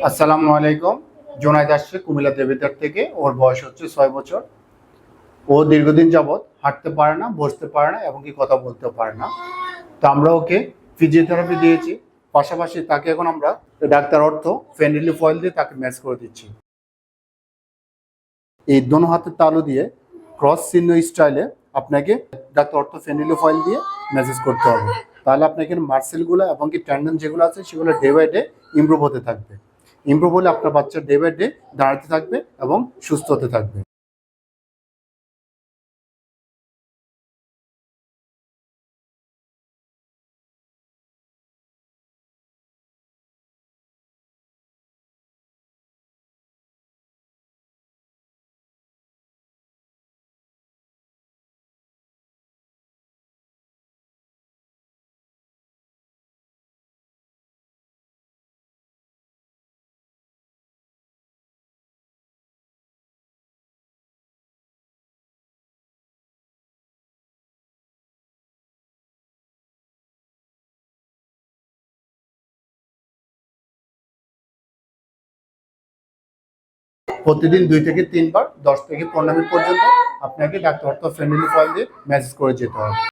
আসসালামু আলাইকুম। জোনাইদ আসছে কুমিল্লা দেবিদ্বার থেকে। ওর বয়স হচ্ছে ছয় বছর। ও দীর্ঘদিন যাবৎ হাঁটতে পারে না, বসতে পারে না এবং কি কথা বলতে পারে না। তো আমরা ওকে ফিজিওথেরাপি দিয়েছি। পাশাপাশি তাকে এখন আমরা ডাক্তার অর্থ ফেন্ডিলি ফয়েল দিয়ে তাকে ম্যাচ করে দিচ্ছি। এই দোনো হাতের তালু দিয়ে ক্রস চিহ্ন স্টাইলে আপনাকে ডাক্তার অর্থ ফেন্ডিলি ফয়েল দিয়ে ম্যাসেজ করতে হবে। তাহলে আপনাকে মার্সেলগুলো এবং কি ট্যান্ডন যেগুলো আছে সেগুলো ডে বাই ডে ইমপ্রুভ হতে থাকবে। ইমপ্রুভ হলে আপনার বাচ্চা ডে বাই ডে দাঁড়াতে থাকবে এবং সুস্থ হতে থাকবে। প্রতিদিন দুই থেকে তিনবার, দশ থেকে পনেরো মিনিট পর্যন্ত আপনাকে ডাক্তার অর্থ ফ্যামিলি ফয়েল দিয়ে ম্যাসেজ করে যেতে হবে